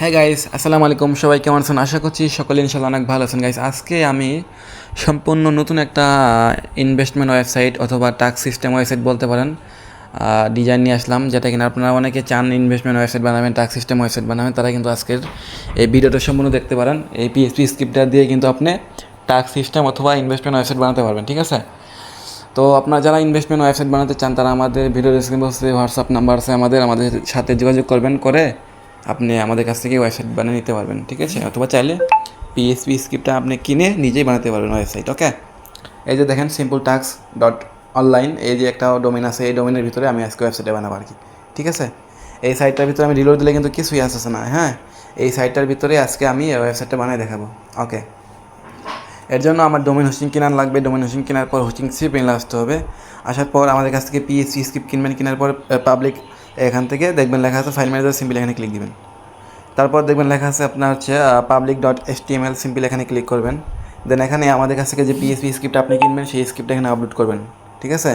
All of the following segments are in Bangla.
হ্যাঁ গাইস আসসালামু আলাইকুম। সবাই কেমন আছেন? আশা করছি সকলে ইনশাল্লাহ অনেক ভালো আছেন। গাইস আজকে আমি সম্পূর্ণ নতুন একটা ইনভেস্টমেন্ট ওয়েবসাইট অথবা টাক্স সিস্টেম ওয়েবসাইট বলতে পারেন ডিজাইন নিয়ে আসলাম, যেটা কিনা আপনারা অনেকে চান ইনভেস্টমেন্ট ওয়েবসাইট বানাবেন টাক্স সিস্টেম ওয়েবসাইট বানাবেন, তারা কিন্তু আজকের এই ভিডিওটা সম্পূর্ণ দেখতে পারেন। এই পিএসপি স্ক্রিপ্টটা দিয়ে কিন্তু আপনি টাক্স সিস্টেম অথবা ইনভেস্টমেন্ট ওয়েবসাইট বানাতে পারবেন, ঠিক আছে? তো আপনারা যারা ইনভেস্টমেন্ট ওয়েবসাইট বানাতে চান, তারা আমাদের ভিডিও ডিসক্রিপশন হোয়াটসঅ্যাপ নাম্বার আছে আমাদের আমাদের সাথে যোগাযোগ করবেন, করে আপনি আমাদের কাছ থেকে ওয়েবসাইট বানিয়ে নিতে পারবেন, ঠিক আছে? অথবা চাইলে পিএসপি স্ক্রিপ্টটা আপনি কিনে নিজেই বানাতে পারবেন ওয়েবসাইট ওকে এই যে দেখেন সিম্পল টাক্স ডট অনলাইন এই যে একটা ডোমেন আছে, এই ডোমেনের ভিতরে আমি আজকে ওয়েবসাইটে বানাবো আর কি, ঠিক আছে? এই সাইটটার ভিতরে আমি রিলোড দিলে কিন্তু কিছুই আসছে না হ্যাঁ? এই সাইটটার ভিতরে আজকে আমি ওয়েবসাইটটা বানিয়ে দেখাবো ওকে এর জন্য আমার ডোমেন হোস্টিং কেনার লাগবে ডোমেন হোস্টিং কেনার পর হোস্টিং সিপ এনে আসতে হবে। আসার পর আমাদের কাছ থেকে পিএসসি স্ক্রিপ কিনবেন, কেনার পর পাবলিক এখান থেকে দেখবেন লেখা আছে ফাইল ম্যানেজার সিম্পল এখানে ক্লিক দিবেন। তারপর দেখবেন লেখা আছে আপনার হচ্ছে public dot S T M L simple এখানে ক্লিক করবেন। দেন এখানে আমাদের কাছ থেকে যে পিএসপি স্ক্রিপ্ট আপনি কিনবেন, সেই স্ক্রিপ্ট এখানে আপলোড করবেন, ঠিক আছে?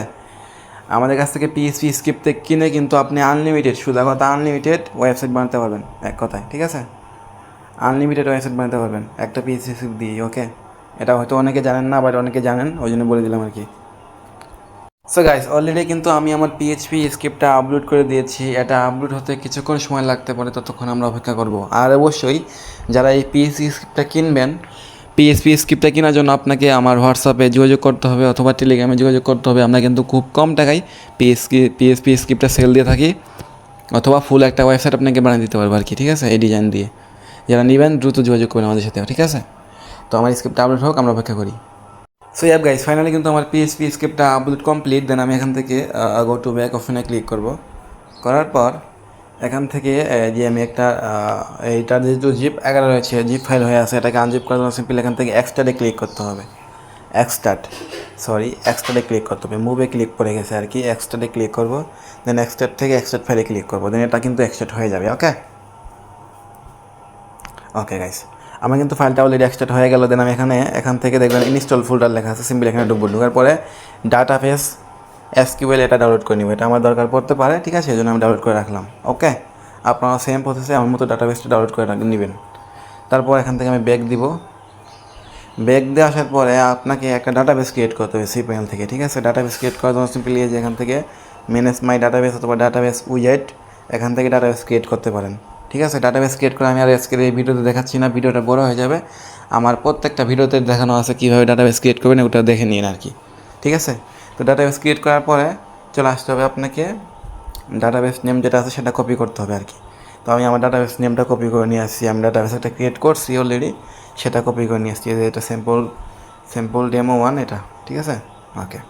আমাদের কাছ থেকে পিএসপি স্ক্রিপ্ট কিনে কিন্তু আপনি আনলিমিটেড সুদা কথা আনলিমিটেড ওয়েবসাইট বানাতে পারবেন, এক কথায়, ঠিক আছে? আনলিমিটেড ওয়েবসাইট বানাতে পারবেন, একটা পিএসপি স্ক্রিপ্ট দিয়ে ওকে এটা হয়তো অনেকে জানেন না বাট অনেকে জানেন, ওই জন্য বলে দিলাম আর কি। সো গাইস অলরেডি কিন্তু আমি আমার পিএইচপি স্ক্রিপ্টটা আপলোড করে দিয়েছি। এটা আপলোড হতে কিছুক্ষণ সময় লাগতে পারে, ততক্ষণ আমরা অপেক্ষা করব। আর অবশ্যই যারা এই পিএইচপি স্ক্রিপ্টটা কিনবেন পিএসপি স্ক্রিপ্টটা কেনার জন্য আপনাকে আমার হোয়াটসঅ্যাপে যোগাযোগ করতে হবে অথবা টেলিগ্রামে যোগাযোগ করতে হবে। আমরা কিন্তু খুব কম টাকায় পিএসপি পিএসপি স্ক্রিপ্টটা সেল দিয়ে থাকি অথবা ফুল একটা ওয়েবসাইট আপনাকে বানিয়ে দিতে পারব আর কি, ঠিক আছে? এই ডিজাইন দিয়ে। যারা নেবেন, দ্রুত যোগাযোগ করবেন আমাদের সাথে ঠিক আছে? তো আমার স্ক্রিপ্টটা আপলোড হোক, আমরা অপেক্ষা করি। সো অ্যাপ গাইস ফাইনালি কিন্তু আমার পিএসপি স্ক্রিপ্টটা আপলোড কমপ্লিট দেন আমি এখান থেকে গো টু ব্যাক অপশনে ক্লিক করব। করার পর, এখান থেকে যে আমি একটা এইটার যেহেতু জিপ এগারো রয়েছে জিপ ফাইল হয়ে আছে, এটাকে আনজিপ করার জন্য সিম্পল এখান থেকে এক্সট্রাটে ক্লিক করতে হবে। এক্সট্রাট সরি এক্সট্রাটে ক্লিক করতে হবে। মুভে ক্লিক করে গেছে আর কি এক্সট্রাটে ক্লিক করব। দেন এক্সট্রাট থেকে এক্সট্রাট ফাইলে ক্লিক করব। দেন এটা কিন্তু এক্সট্রাট হয়ে যাবে ওকে ওকে গাইস আমার কিন্তু ফাইলটা অলরেডি এক্সট্রাট হয়ে গেল দেন আমি এখানে, এখান থেকে দেখবেন ইনস্টল ফোল্ডার লেখা আছে সিম্পল এখানে ঢুকবো। ঢুকার পরে ডাটা ফেস এসকিউএল এটা ডাউনলোড করে নিব। এটা আমার দরকার পড়তে পারে, ঠিক আছে? এই জন্য আমি ডাউনলোড করে রাখলাম ওকে আপনারা সেম প্রসেসে আমার মতো ডাটা বেসটা ডাউনলোড করে নেবেন। তারপর এখান থেকে আমি ব্যাগ দিব। ব্যাগ দিয়ে আসার পরে আপনাকে একটা ডাটাবেস ক্রিয়েট করতে হবে সিপিএল থেকে, ঠিক আছে? ডাটাবেস ক্রিয়েট করার জন্য সিম্পলি যে এখান থেকে ম্যানেজ মাই ডাটাবেস অথবা ডাটা ডাটাবেস উইজেট এখান থেকে ডাটাবেস ক্রিয়েট করতে পারেন। ঠিক আছে ডাটাবেস ক্রিয়েট করে আমি আর আজকের এই ভিডিওতে দেখাচ্ছি না, ভিডিওটা বড় হয়ে যাবে। আমার প্রত্যেকটা ভিডিওতে দেখানো আছে কীভাবে ডাটাবেস ক্রিয়েট করবেন, ওটা দেখে নিন আর কি। ঠিক আছে? তো ডাটাবেস ক্রিয়েট করার পরে চলে আসতে হবে আপনাকে ডাটাবেস নেম যেটা আছে সেটা কপি করতে হবে আর কি। তো আমি আমার ডাটাবেস নেমটা কপি করে নিয়ে আসছি, আমি ডাটাবেস একটা ক্রিয়েট করছি অলরেডি সেটা কপি করে নিয়ে আসছি। যে এটা সিম্পল সিম্পল ডেমো ওয়ান এটা, ঠিক আছে? ওকে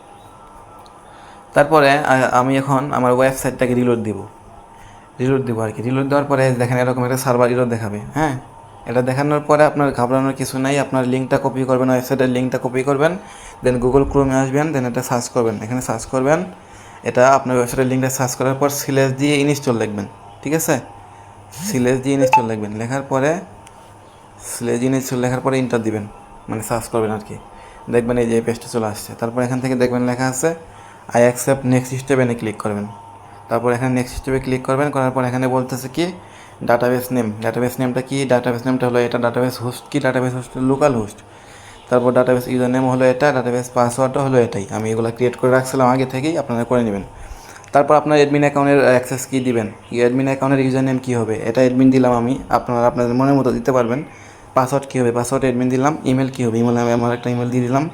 তারপরে আমি এখন আমার ওয়েবসাইটটাকে রিলোড দিব। রিলোড দেবো আর কি রিলোড দেওয়ার পরে দেখেন এরকম একটা সার্ভার রিলোড দেখাবে হ্যাঁ? এটা দেখানোর পরে আপনার ঘাবড়ানোর কিছু নাই, আপনার লিঙ্কটা কপি করবেন ওয়েবসাইটের লিঙ্কটা কপি করবেন দেন গুগল ক্রোমে আসবেন দেন এটা সার্চ করবেন। এখানে সার্চ করবেন, এটা আপনার ওয়েবসাইটের লিঙ্কটা সার্চ করার পর সিলেস দিয়ে ইনস্টল লিখবেন, ঠিক আছে? সিলেস দিয়ে ইনস্টল লিখবেন, লেখার পরে সিলেস ইনস্টল লেখার পরে ইন্টার দিবেন মানে সার্চ করবেন আর কি দেখবেন এই যে পেজটা চলে আসছে। তারপর এখান থেকে দেখবেন লেখা আছে আই অ্যাকসেপ্ট নেক্সট স্টেপ এনে ক্লিক করবেন। তারপর এখানে নেক্সট স্টেপে ক্লিক করবেন, করার পর এখানে বলতেছে কি ডাটাবেস নেম ডাটাবেস নেমটা কি? ডাটাবেস নেমটা হলো এটা ডাটাবেস হোস্ট কি? ডাটাবেস হোস্ট লোকাল হোস্ট তারপর ডাটাবেস ইউজার নেম হলো এটা ডাটাবেস পাসওয়ার্ডটা হলো এটাই। আমি এগুলো ক্রিয়েট করে রাখছিলাম আগে থেকেই, আপনারা করে নেবেন। তারপর আপনার অ্যাডমিন অ্যাকাউন্টের অ্যাক্সেস কি দিবেন? অ্যাডমিন অ্যাকাউন্টের ইউজার নেম কী হবে? এটা অ্যাডমিন দিলাম আমি, আপনারা আপনাদের মনের মতো দিতে পারবেন। পাসওয়ার্ড কী হবে? পাসওয়ার্ড অ্যাডমিন দিলাম ইমেল কী হবে? ইমেল আমি আমার একটা ইমেল দিয়ে দিলাম।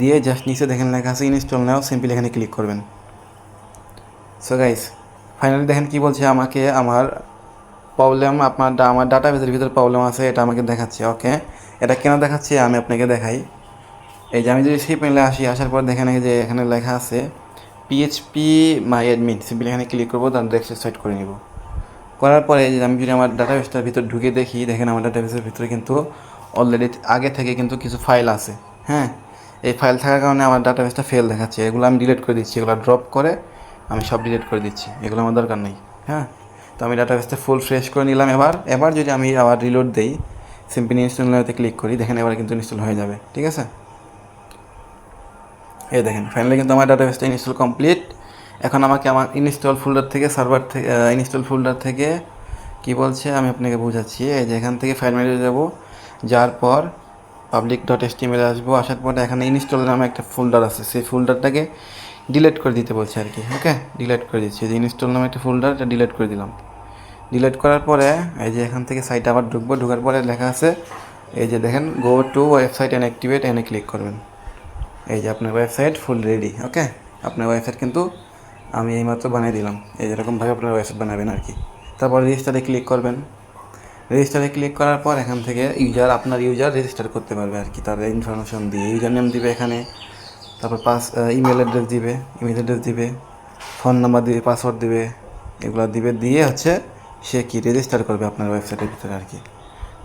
দিয়ে জাস্ট নিচে দেখেন লেখা আছে ইনস্টল নাও সিম্পলি এখানে ক্লিক করবেন। সো গাইস ফাইনালি দেখেন কি বলছে আমাকে, আমার প্রবলেম আপনার আমার ডাটাবেসের ভিতরে প্রবলেম আছে, এটা আমাকে দেখাচ্ছে ওকে এটা কেন দেখাচ্ছে আমি আপনাকে দেখাই। এই যে আমি যদি সেই প্যানেলে আসি, আসার পর দেখেন যে এখানে লেখা আছে পিএইচপি মাই অ্যাডমিন সিম্পল এখানে ক্লিক করব তার ডেস্ক সেট করে নিব। করার পরে যে আমি যদি আমার ডাটাবেসটার ভিতর ঢুকে দেখি, দেখেন আমার ডাটাবেসের ভিতরে কিন্তু অলরেডি আগে থেকে কিন্তু কিছু ফাইল আছে হ্যাঁ? এই ফাইল থাকার কারণে আমার ডাটাবেসটা ফেল দেখাচ্ছে, এগুলো আমি ডিলিট করে দিচ্ছি, এগুলো ড্রপ করে আমি সব ডিলিট করে দিচ্ছি। এগুলো আমার দরকার নেই। হ্যাঁ? তো আমি ডাটাবেসটা ফুল ফ্রেশ করে নিলাম এবার। এবার যদি আমি আবার রিলোড দেই সিম্পল ইনস্টল নাওতে ক্লিক করি, দেখেন এবার কিন্তু ইনস্টল হয়ে যাবে। ঠিক আছে? এই দেখেন ফাইনালি কিন্তু আমার ডাটাবেসটা ইনস্টল কমপ্লিট এখন আমাকে আমার ইনস্টল ফোল্ডার থেকে সার্ভার থেকে ইনস্টল ফোল্ডার থেকে কি বলছে? আমি আপনাকে বোঝাচ্ছি। এই যে এখান থেকে ফাইল মেরে যাব যাওয়ার পর পাবলিক ডট এস আসব। আসার পরে এখানে ইনস্টল নামে একটা ফোল্ডার আছে। সেই ফোল্ডারটাকে ডিলিট করে দিতে বলছে আর কি ওকে ডিলেট করে দিচ্ছি। যে ইনস্টল নামে একটা ফোল্ডার এটা ডিলিট করে দিলাম। ডিলিট করার পরে, এই যে এখান থেকে সাইটে আবার ঢুকবো, ঢোকার পরে লেখা আছে, এই যে দেখেন go to website and activate এনে ক্লিক করবেন। এই যে আপনার ওয়েবসাইট ফুল রেডি ওকে আপনার ওয়েবসাইট কিন্তু আমি এইমাত্র বানিয়ে দিলাম। এই যেরকমভাবে আপনার ওয়েবসাইট বানাবেন আর কি। তারপর রেজিস্টারে ক্লিক করবেন। রেজিস্টারে ক্লিক করার পর এখান থেকে ইউজার আপনার ইউজার রেজিস্টার করতে পারবে আর কি, তার ইনফরমেশন দিয়ে। ইউজার নেম দিবে এখানে। তারপর পাস ইমেল অ্যাড্রেস দিবে ইমেল অ্যাড্রেস দিবে ফোন নাম্বার দিবে পাসওয়ার্ড দিবে, এগুলো দিবে, দিয়ে হচ্ছে সে কি রেজিস্টার করবে আপনার ওয়েবসাইটের ভিতরে আর কি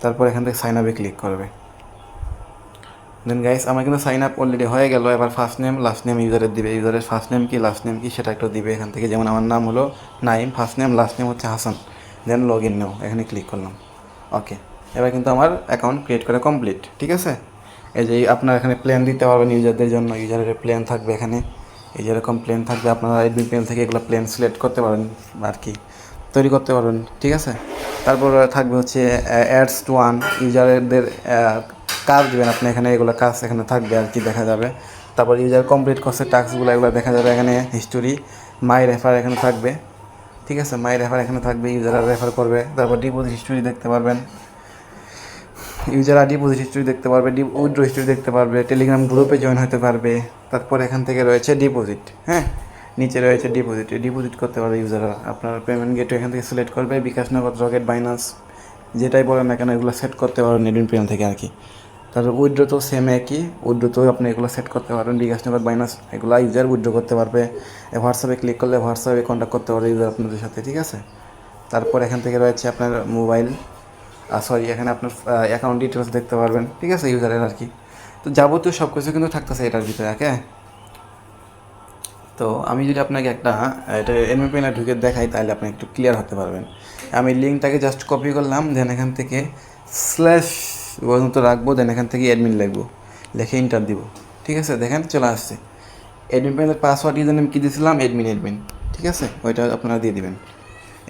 তারপর এখান থেকে সাইন আপে ক্লিক করবে। দেন গাইস আমার কিন্তু সাইন আপ অলরেডি হয়ে গেল, এবার ফার্স্ট নেম লাস্ট নেম ইউজারের দিবে। ইউজারের ফার্স্ট নেম কি লাস্ট নেম কি, সেটা একটু দিবে এখান থেকে। যেমন আমার নাম হলো Naim first name last name হচ্ছে হাসান দেন লগ ইন নেও এখানে ক্লিক করলাম। ওকে এবার কিন্তু আমার অ্যাকাউন্ট ক্রিয়েট করা কমপ্লিট ঠিক আছে? এই যে আপনার এখানে প্ল্যান দিতে পারবেন ইউজারদের জন্য ইউজারের প্ল্যান থাকবে এখানে। এই যেরকম প্ল্যান থাকবে, আপনারা এডমিন প্ল্যান থেকে এগুলো প্ল্যান সিলেক্ট করতে পারেন আর কি, তৈরি করতে পারবেন, ঠিক আছে? তারপর থাকবে হচ্ছে অ্যাডস টু ওয়ান ইউজারদের কাজ দেবেন আপনি এখানে, এগুলো কাজ এখানে থাকবে আর কি, দেখা যাবে। তারপর ইউজার কমপ্লিট করছে টাস্কগুলো এগুলো দেখা যাবে এখানে হিস্টোরি মাই রেফার এখানে থাকবে, ঠিক আছে? মাই রেফার এখানে থাকবে ইউজাররা রেফার করবে, তারপর ডিপোজিট হিস্টোরি দেখতে পারবেন। ইউজাররা ডিপোজিট হিস্টোরি দেখতে পারবে ডি উইথড্র হিস্টোরি দেখতে পারবে টেলিগ্রাম গ্রুপে জয়েন হতে পারবে, তারপর এখান থেকে রয়েছে ডিপোজিট হ্যাঁ? নিচে রয়েছে ডিপোজিট ডিপোজিট করতে পারবে ইউজাররা আপনার পেমেন্ট গেট এখান থেকে সিলেক্ট করবে, বিকাশ নগদ রকেট বাইনান্স যেটাই বলেন না কেন, এগুলো সেট করতে পারবেন নেডিন পেমেন্ট থেকে আর কি তারপর উইথড্র তো সেম একই উইথড্র তো আপনি এগুলো সেট করতে পারবেন, বিকাশ নগদ বাইনান্স এগুলো ইউজার উইথড্র করতে পারবে। হোয়াটসঅ্যাপে ক্লিক করলে হোয়াটসঅ্যাপে কন্ট্যাক্ট করতে পারবে ইউজার আপনাদের সাথে, ঠিক আছে? তারপর এখান থেকে রয়েছে আপনার মোবাইল সরি এখানে আপনার অ্যাকাউন্ট ডিটেলস দেখতে পারবেন। ঠিক আছে ইউজারের আর কি। তো যাবতীয় সব কিছু কিন্তু থাকতেছে এটার ভিতরে ওকে তো আমি যদি আপনাকে একটা এটা এনমি পেনে ঢুকে দেখাই, তাহলে আপনি একটু ক্লিয়ার হতে পারবেন। আমি লিঙ্কটাকে জাস্ট কপি করলাম দেন এখান থেকে স্ল্যাশ পর্যন্ত রাখব দেন এখান থেকে অ্যাডমিন লিখব। লিখে ইন্টার দিব। ঠিক আছে, দেখেন, চলে আসছে। অ্যাডমিন পেনের পাসওয়ার্ড ইউজার কী দিয়েছিলাম? অ্যাডমিন অ্যাডমিন ঠিক আছে, ওইটা আপনারা দিয়ে দিবেন।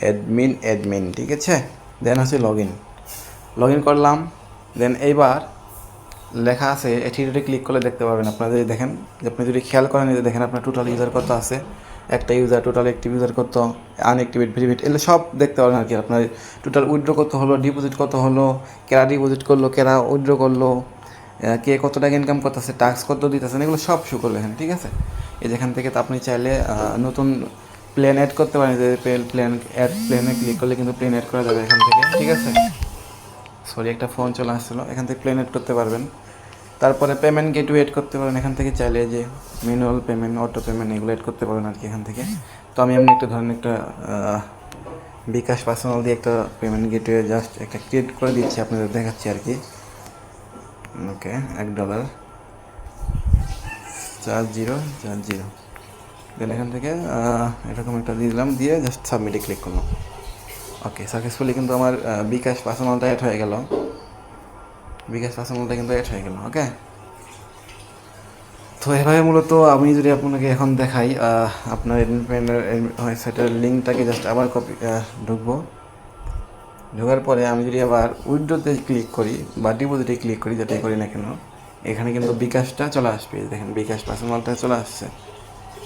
অ্যাডমিন অ্যাডমিন ঠিক আছে? দেন হচ্ছে লগ ইন লগ ইন করলাম দেন এইবার লেখা আছে এটিতে ক্লিক করলে দেখতে পাবেন আপনারা যদি দেখেন, যে আপনি যদি খেয়াল করেন যে দেখেন আপনার টোটাল ইউজার কত আছে, একটা ইউজার টোটাল অ্যাক্টিভ ইউজার কত আনঅ্যাক্টিভেট ভেরিফিট এগুলো সব দেখতে পাবেন আর কি। আপনার টোটাল উইথড্র কত হলো ডিপোজিট কত হলো, কেরা ডিপোজিট করল, কেরা উইথড্র করল কে কত টাকা ইনকাম করতেছে টাক্স কত দিতেছেন, এগুলো সব শো করবে এখানে, ঠিক আছে? এই যেখান থেকে আপনি চাইলে নতুন প্লেন অ্যাড করতে পারেন, যে প্লেন অ্যাড প্লেনে ক্লিক করলে কিন্তু প্লেন অ্যাড করা যাবে এখান থেকে, ঠিক আছে? সরি একটা ফোন চলে আসছিল। এখান থেকে প্লেন এড করতে পারবেন। তারপরে পেমেন্ট গেটওয়ে এড করতে পারেন এখান থেকে চাইলে যে ম্যানুয়াল পেমেন্ট অটো পেমেন্ট এগুলো এড করতে পারেন আর কি এখান থেকে। তো আমি এমনি একটা ধরেন একটা বিকাশ পার্সোনাল দিয়ে একটা পেমেন্ট গেটওয়ে জাস্ট একটা ক্রিয়েট করে দিচ্ছি, আপনাদের দেখাচ্ছি আর কি ওকে, এক ডলার চার জিরো চার জিরো। দেন এখান থেকে এরকম একটা দিয়ে দিলাম, দিয়ে জাস্ট সাবমিটে ক্লিক করলাম। ওকে সাকসেসফুলি কিন্তু আমার বিকাশ পার্সোনালটা অ্যাড হয়ে গেল। বিকাশ পার্সোনালটা কিন্তু অ্যাড হয়ে গেল ওকে তো এভাবে মূলত আমি যদি আপনাকে এখন দেখাই আপনার আপনার ওয়েবসাইটের লিঙ্কটাকে জাস্ট আবার কপি ঢুকবো। ঢোকার পরে আমি যদি আবার উইড্রোতে ক্লিক করি বা ডিপোজিটে ক্লিক করি, যেটাই করি না কেন, এখানে কিন্তু বিকাশটা চলে আসবে। দেখেন বিকাশ পার্সোনালটা চলে আসছে।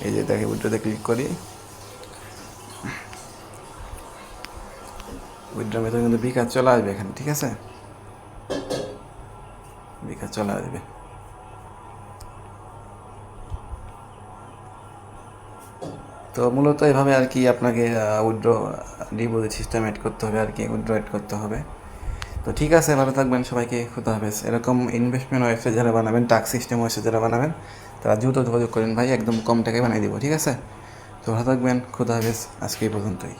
এই যে দেখে উইড্রোতে ক্লিক করি। উইড্রো মেথড কিন্তু বিকাশ চলে আসবে এখানে, ঠিক আছে? বিকাশ চলে আসবে। তো মূলত এভাবে আর কি আপনাকে উইড্রো ডিপোজিট সিস্টেম অ্যাড করতে হবে আর কি উইড্রো অ্যাড করতে হবে। তো ঠিক আছে, ভালো থাকবেন, সবাইকে, খুদা হাফেজ। এরকম ইনভেস্টমেন্ট ওয়েবসাইট যারা বানাবেন টাক্স সিস্টেম ওয়েবসাইট যারা বানাবেন, তারা দ্রুত যোগাযোগ করেন ভাই, একদম কম টাকায় বানিয়ে দিব, ঠিক আছে? তো ভালো থাকবেন, খুদা হাফেজ, আজকে এই পর্যন্তই।